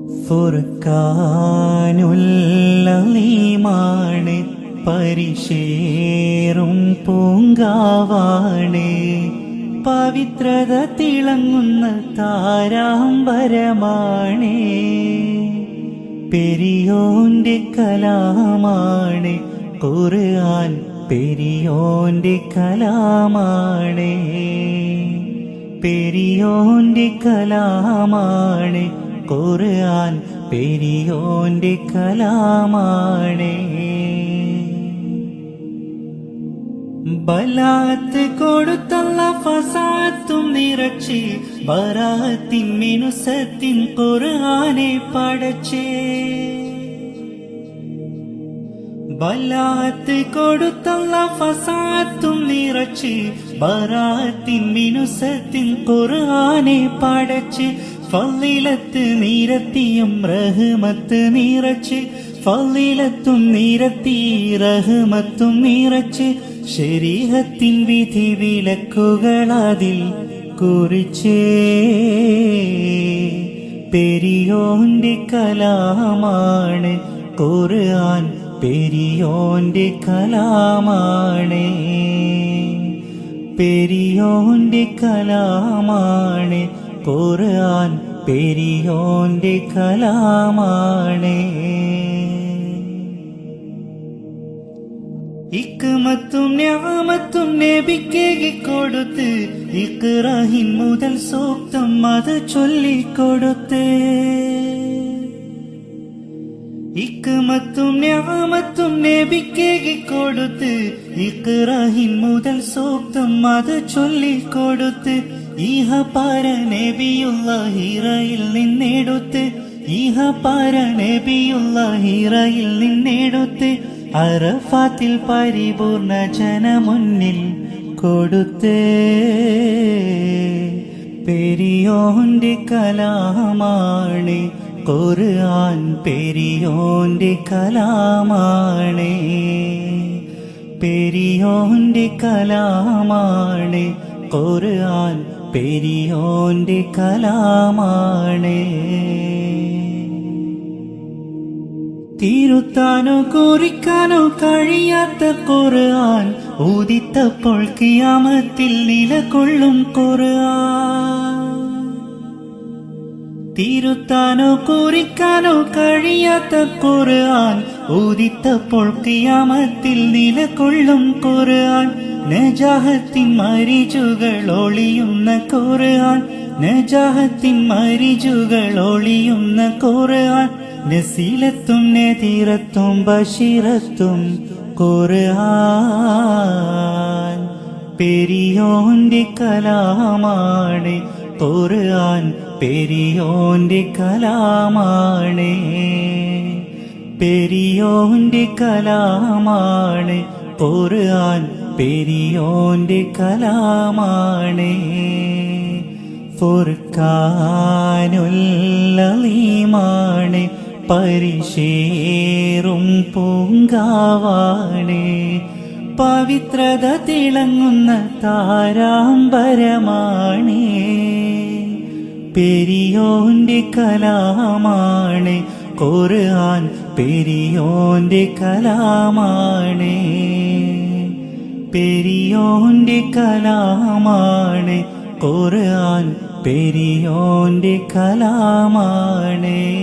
ഫുർക്കാനുല്ലീമാണ് പരിശേറും പൂങ്കാവാണ്. പവിത്രത തിളങ്ങുന്ന താരാമ്പരമാണ് പെരിയോന്റെ കലാമാണ് ഖുർആൻ പെരിയോന്റെ കലാമാണ്. പെരിയോന്റെ കലാമാണ് ഖുർആൻ പെരിയോന്റെ കലാമാണ്. ബലാത്ത് കൊടുത്തുള്ള ഫസാത്തും നിറച്ച് ബറാത്തിൻ മിനുസത്തിൻ ഖുർആനെ പടച്ചേ. ബലാത്ത് കൊടുത്തുള്ള ഫസാത്തും നിറച്ച് ബറാത്തിൻ മിനുസത്തിൻ ഖുർആനെ പടച്ച് ഫളിലത്ത് നിരത്തിയും റഹ്മത്ത് നിറച്ച് ഫളിലത്തും നിരത്തി റഹ്മത്തും നിറച്ച് ശരീരത്തിൻ വിധി വിലക്കുകളതിൽ കുറിച്ചേ. പെരിയോന്റെ കലാമാണ് ഖുർആൻ പെരിയോന്റെ കലാമാണ്. പെരിയോന്റെ കലാമാണ് ഖുർആൻ പെരിയോന്റെ കലാമാണ്. ഇക്കുമത്തും ഞാമത്തും നബിക്കേകി കൊടുത്ത് ഇക്റാഹിൻ മുതൽ സൂക്തം അത് ചൊല്ലിക്കൊടുത്ത്. ഇക്കുമത്തും ഞാമത്തും നബിക്കേകി കൊടുത്ത് ഇക്റാഹിൻ മുതൽ സൂക്തം അത് ചൊല്ലിക്കൊടുത്ത്. ഈഹ പാര നബിയുള്ള ഹിറയിൽ നിന്നെടുത്ത് ഇഹ പാര നബിയുള്ള ഹിറയിൽ നിന്നെടുത്ത് അറഫാത്തിൽ പരിപൂർണ ജനമുന്നിൽ കൊടുത്ത്. പെരിയോന്റെ കലാമാണ് ഖുർആൻ പെരിയോന്റെ കലാമാണ്. പെരിയോന്റെ കലാമാണ് ഖുർആൻ പെരിയോന്റെ കലാമാണ്. തിരുത്താനോ കുറിക്കാനോ കഴിയാത്ത ഖുർആൻ ഊതിത്തപ്പോൾ കിയാമത്തിൽ നിലകൊള്ളും ഖുർആൻ. തിരുത്താനോ കുറിക്കാനോ കഴിയാത്ത ഖുർആൻ ഊതിത്തപ്പോൾ കിയാമത്തിൽ നിലകൊള്ളും ഖുർആൻ. നജാഹത്തിൻ മരിജുകൾ ഒളിയുന്ന ഖുർആൻ നജാഹത്തിൻ മരിജുകൾ ഒളിയുന്ന കോറുകാൻ നസീലത്തും നെതിരത്തും ബഷീറത്തും കോറുകാൻ പെരിയോന്റെ കലാമാണ് കോറുകാൻ പെരിയോന്റെ കലാമാണ്. പെരിയോന്റെ കലാമാണ് ഖുർആൻ. പെരിയോന്റെ കലാമാണ്. ഫുർക്കാനുല്ലീമാണ് പരിശേറും പൂങ്കാവാണ്. പവിത്രത തിളങ്ങുന്ന താരാമ്പരമാണ് പെരിയോന്റെ കലാമാണ്. ഖുർആൻ പെരിയോന്റെ കലാമാണ്. പെരിയോന്റെ കലാമാണ്. ഖുർആൻ പെരിയോന്റെ കലാമാണ്.